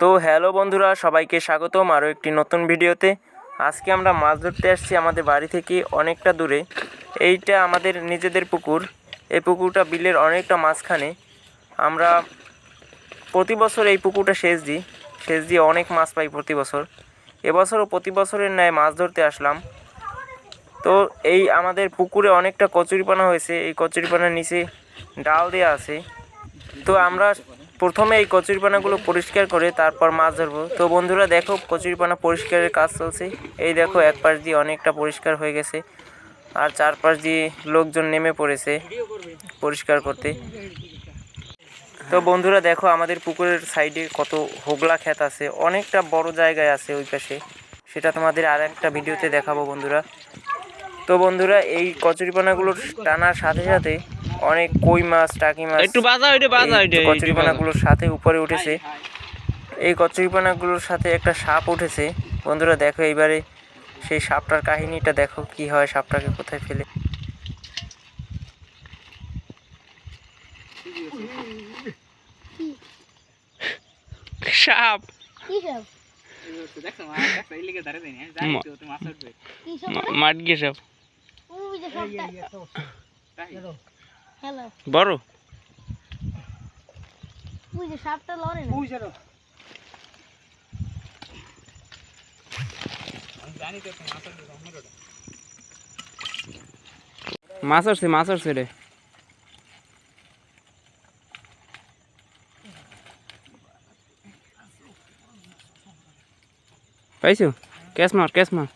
তো হ্যালো বন্ধুরা, সবাইকে স্বাগতম আরও একটি নতুন ভিডিওতে। আজকে আমরা মাছ ধরতে আসছি আমাদের বাড়ি থেকে অনেকটা দূরে। এইটা আমাদের নিজেদের পুকুর। এই পুকুরটা বিলের অনেকটা মাঝখানে। আমরা প্রতি বছর এই পুকুরটা সেচ দিই। সেচ দিয়ে অনেক মাছ পাই প্রতি বছর। এবছরও প্রতি বছরের ন্যায় মাছ ধরতে আসলাম। তো এই আমাদের পুকুরে অনেকটা কচুরিপানা হয়েছে। এই কচুরিপানার নিচে ডাল দেওয়া আছে। তো আমরা প্রথমে এই কচুরিপানাগুলো পরিষ্কার করে তারপর মাছ ধরবো। তো বন্ধুরা দেখো, কচুরিপানা পরিষ্কারের কাজ চলছে। এই দেখো, এক পাশ দিয়ে অনেকটা পরিষ্কার হয়ে গেছে। আর চারপাশ দিয়ে লোকজন নেমে পড়েছে পরিষ্কার করতে। তো বন্ধুরা দেখো, আমাদের পুকুরের সাইডে কত হোগলা ক্ষেত আছে। অনেকটা বড় জায়গায় আছে ওই পাশে। সেটা তোমাদের আর একটা ভিডিওতে দেখাবো বন্ধুরা। তো বন্ধুরা, এই কচুরিপানাগুলোর টানার সাথে সাথে অনেক কই মাছ টাকি মাছ একটু বাজাও এটা বাজাও এটা কচুরিপানাগুলোর সাথে উপরে উঠেছে এই কচুরিপানাগুলোর সাথে একটা সাপ উঠেছে বন্ধুরা দেখো এইবারে সেই সাপটার কাহিনীটা দেখো কি হয় সাপটাকে কোথায় ফেলে সাপ মাঠ গিয়ে সাপ বড়। যে সাপটা লড়ে না। মাছ আসছে মাছ আসছে রে। পাইছো? ক্যাশ মার ক্যাশ মার।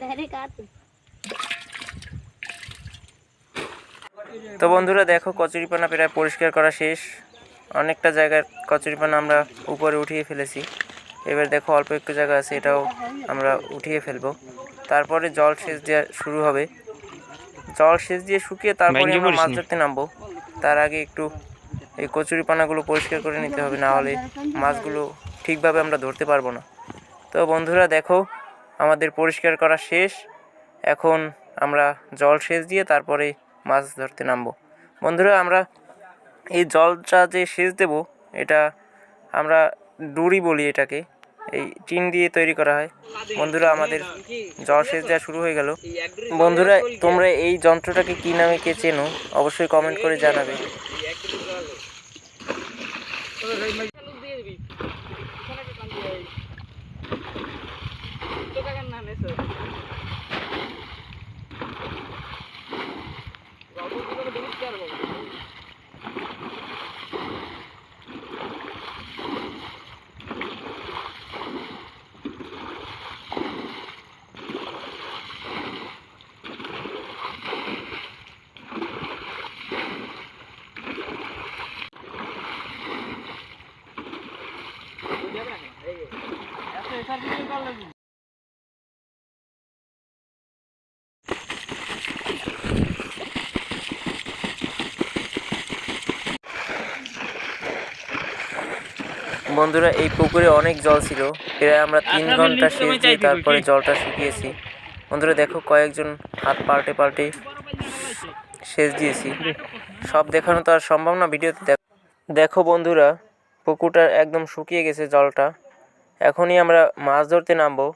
ডাইরেক্ট তো বন্ধুরা দেখো কচুরিপানা প্রায় পরিষ্কার করা শেষ। অনেকটা জায়গার কচুরিপানা আমরা উপরে উঠিয়ে ফেলেছি। এবার দেখো অল্প একটু জায়গা আছে এটাও আমরা উঠিয়ে ফেলব। তারপরে জল সেচ দেওয়া শুরু হবে। জল সেচ দিয়ে শুকিয়ে তারপরে আমরা মাছ ধরতে নামবো। তার আগে একটু এই কচুরিপানাগুলো পরিষ্কার করে নিতে হবে না হলে মাছগুলো ঠিকভাবে আমরা ধরতে পারব না। তো বন্ধুরা দেখো আমাদের পরিষ্কার করা শেষ। এখন আমরা জল সেচ দিয়ে তারপরে মাছ ধরতে নামবো। বন্ধুরা, আমরা এই জলটা যে সেচ দেব, এটা আমরা ডুরি বলি এটাকে। এই টিন দিয়ে তৈরি করা হয়। বন্ধুরা, আমাদের জল সেচ দেওয়া শুরু হয়ে গেল। বন্ধুরা, তোমরা এই যন্ত্রটাকে কী নামে কে চেনো? অবশ্যই কমেন্ট করে জানাবে। বন্ধুরা এই পুকুরে অনেক জল ছিল। প্রায় আমরা তিন ঘণ্টা সেচ দিয়ে তারপরে জলটা শুকিয়েছি। বন্ধুরা দেখো কয়েকজন হাত পাল্টে পাল্টে সেচ দিয়েছি। সব দেখানো তো আর সম্ভব না ভিডিওতে দেখ দেখো বন্ধুরা পুকুরটা একদম শুকিয়ে গেছে জলটা। এখনই আমরা মাছ ধরতে নামবো।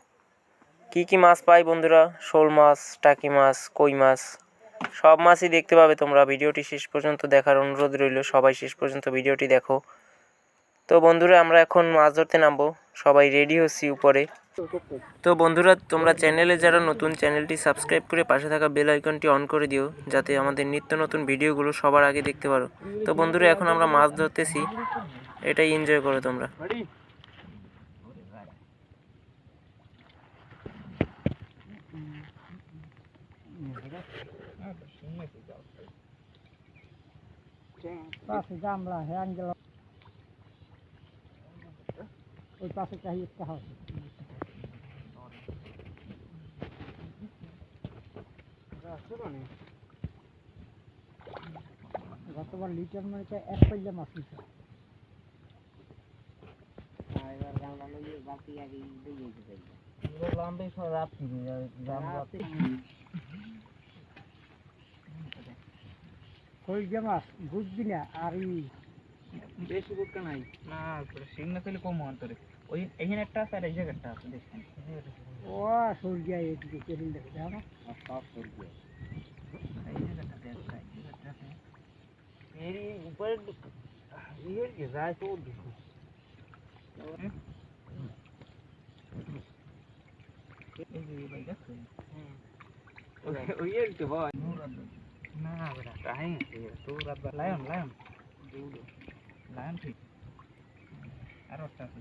কি কি মাছ পাই বন্ধুরা? শোল মাছ টাকি মাছ কই মাছ সব মাছই দেখতে পাবে তোমরা। ভিডিওটি শেষ পর্যন্ত দেখার অনুরোধ রইল। সবাই শেষ পর্যন্ত ভিডিওটি দেখো। তো বন্ধুরা, আমরা এখন মাছ ধরতে নামবো। সবাই রেডি হচ্ছি উপরে। তো বন্ধুরা, তোমরা চ্যানেলে যারা নতুন চ্যানেলটি সাবস্ক্রাইব করে পাশে থাকা বেল আইকনটি অন করে দিও, যাতে আমাদের নিত্য নতুন ভিডিওগুলো সবার আগে দেখতে পারো। তো বন্ধুরা, এখন আমরা মাছ ধরতেছি। এটাই এনজয় করো তোমরা। একটা হাউস গতবার লিটার মানে এক পাইলে মাছ নিচ্ছে লম্বে সব সরিষা মাছ? বুঝবি না আর ই বেশি বুটকা নাই। না সিগনা তাহলে কম অন্তরে ওই এখানে একটা আছে আর এই জায়গাটা আছে দেখছেন ও সরিষা এদিকে কেরিন দেখে দেখো না সব সরবে এই জায়গাটা দেখছেন এই জায়গাটা এরি উপরে ইয়ে কি যায় তো দেখো এই যে ভাই দেখছেন ওই এর তো ভাই না বেটা কাহিনী আছে তো রাত লায়ন লায়ন। লায়ন ঠিক। আর একটা আছে।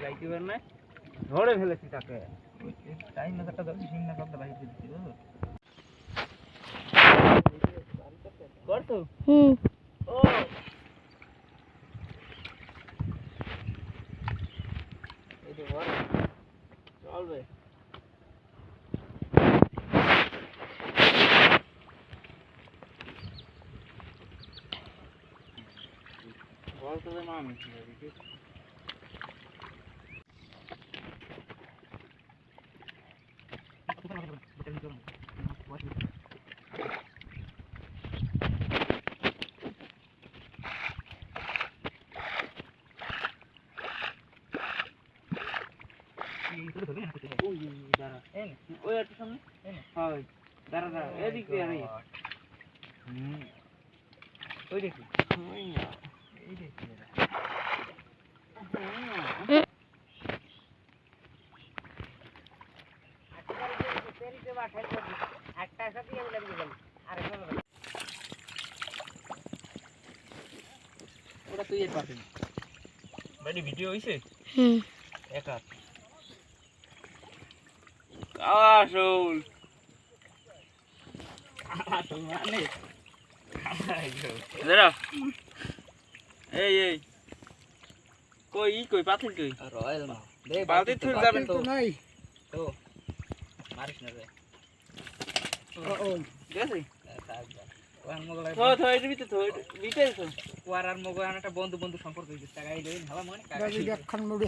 যাইতে পার না ধরে ফেলেছি তাকে টাইম না একটা ধরে সিং না কথা বাইরে দিচ্ছি করতো হুম। ও এই যে চলবে বল তো মা আমি ওই একটু সামনে হয় দাঁড়া দাঁড়া এদিক দিয়ে আরে হুম ওই দেখি এই দেখি ওটা তুই এর পারবি বাড়ি ভিডিও হইছে? হুম। একা। আসল আসল মানে? এই এই। কই ই কই পাথর কই রয়েল মা দে বালতি থুই যাবেন তো নাই তো মারিস না রে ও ও গেছে বন্ধু মগলাই থো থো এর ভিতরে থো ভিতরে থো ওয়ার আর মগলাই একটা বন্ধু বন্ধু সম্পর্ক হইছে টাকাই লইন হাওয়া মনে কাকা দাদি একখান মুড়ি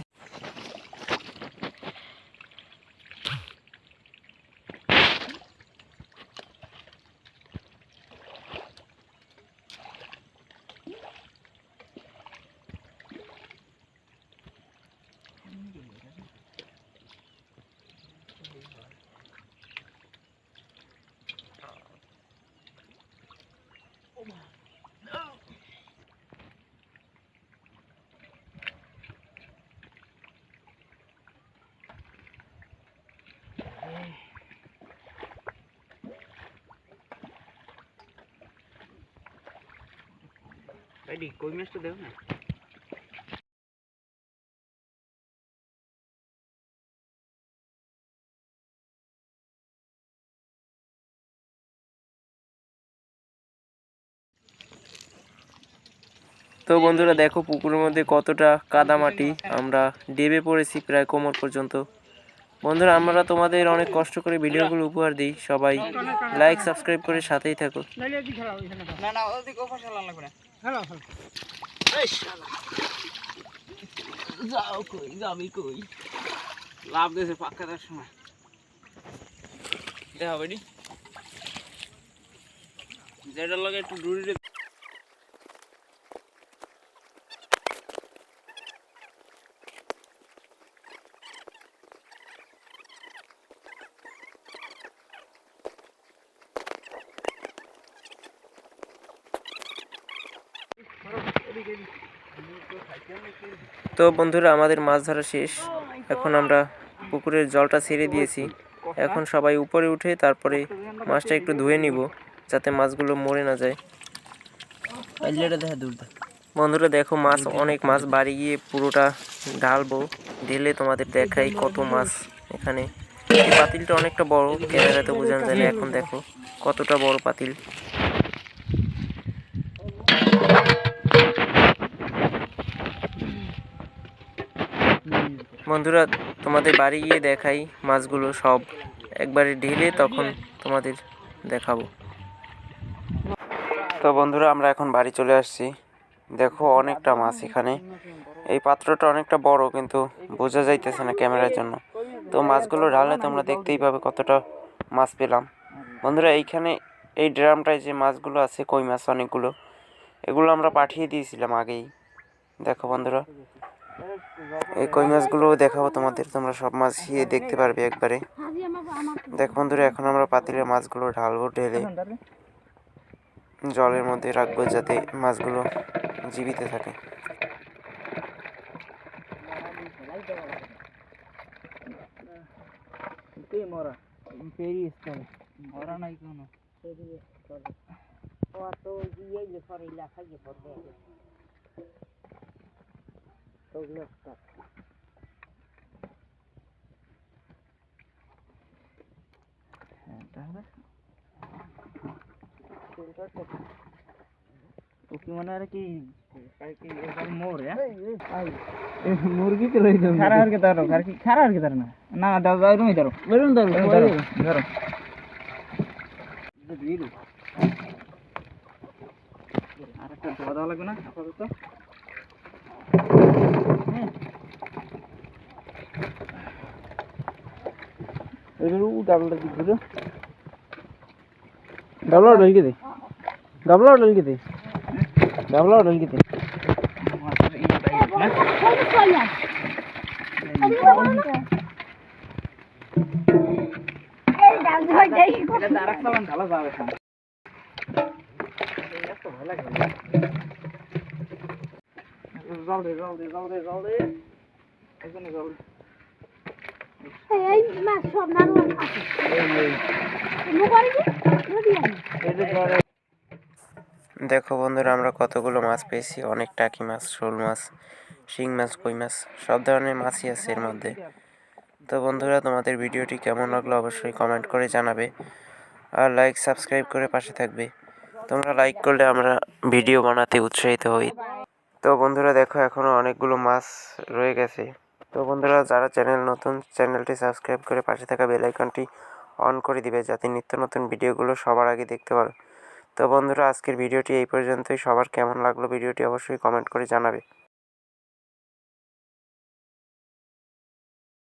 বাইডি কই মাছটা দেও না? তো বন্ধুরা দেখো পুকুরের মধ্যে কতটা কাদামাটি। আমরা ডেবে পড়েছি প্রায় কোমর পর্যন্ত। বন্ধুরা আমরা তোমাদের অনেক কষ্ট করে ভিডিওগুলো উপহার দিই। সবাই লাইক সাবস্ক্রাইব করে সাথেই থাকো। যাও কই যাবি কই? লাভ দিয়েছে পাক্কা তার সময়। দেখা বাইডি যেটার লগে একটু দূরে তো বন্ধুরা, আমাদের মাছ ধরা শেষ। এখন আমরা পুকুরের জলটা ছেড়ে দিয়েছি। এখন সবাই উপরে উঠে তারপরে মাছটা একটু ধুয়ে নিব, যাতে মাছগুলো মরে না যায়। বন্ধুরা, দেখো মাছ, অনেক মাছ বাড়ি গিয়ে পুরোটা ঢালবো। ঢেলে তোমাদের দেখাই কত মাছ এখানে। এই পাতিলটা অনেকটা বড়, ক্যামেরাতে বোঝানো যায় না। এখন দেখো কতটা বড় পাতিল। বন্ধুরা, তোমাদের বাড়ি গিয়ে দেখাই মাছগুলো সব। একবারে ঢেলে তখন তোমাদের দেখাবো। তো বন্ধুরা, আমরা এখন বাড়ি চলে আসছি। দেখো অনেকটা মাছ এখানে। এই পাত্রটা অনেকটা বড়, কিন্তু বোঝা যাইতেছে না ক্যামেরার জন্য। তো মাছগুলো ঢালে তোমরা দেখতেই পাবে কতটা মাছ পেলাম। বন্ধুরা, এইখানে এই ড্রামটায় যে মাছগুলো আছে, কই মাছ অনেকগুলো, এগুলো আমরা পাঠিয়ে দিয়েছিলাম আগেই। দেখো বন্ধুরা এই কই মাছগুলো দেখাবো তোমাদের, তোমরা সব মাছ গিয়ে দেখতে পারবে একবারে। দেখ বন্ধুরা, এখন আমরা পাতিলে মাছগুলো ঢালবো, ঢেলে জলের মধ্যে রাখব যাতে মাছগুলো জীবিত থাকে। মরা মরা নাই কোনো তোকে মনে হয় কি মোর মুরগি তো লই দাও খারা আর কে খারা কি খারা আর কে দাও না ধরো ধরো আর একটা ধোয়া দেওয়া লাগবে না আপাতত এগুলো ডাবলটা দিচ্ছিল ডাবলা ডলকে দে ডাবলা ডলকে দে ডাবলা ডলকে দে জল দে জল দে জল দে জল দে এখানে জল দেখো বন্ধুরা, আমরা কতগুলো মাছ পেয়েছি। অনেক টাকি মাছ, শোল মাছ, শিং মাছ, কই মাছ, সব ধরনের মাছই আছে এর মধ্যে। তো বন্ধুরা, তোমাদের ভিডিওটি কেমন লাগল অবশ্যই কমেন্ট করে জানাবে। আর লাইক সাবস্ক্রাইব করে পাশে থাকবে। তোমরা লাইক করলে আমরা ভিডিও বানাতে উৎসাহিত হই। তো বন্ধুরা, দেখো এখনও অনেকগুলো মাছ রয়ে গেছে। তো বন্ধুরা, যারা চ্যানেল নতুন, চ্যানেলটি সাবস্ক্রাইব করে পাশে থাকা বেল আইকনটি অন করে দিবে যাতে নিত্য নতুন ভিডিওগুলো সবার আগে দেখতে পারো। তো বন্ধুরা, আজকের ভিডিওটি এই পর্যন্তই। সবার কেমন লাগল ভিডিওটি অবশ্যই কমেন্ট করে জানাবে।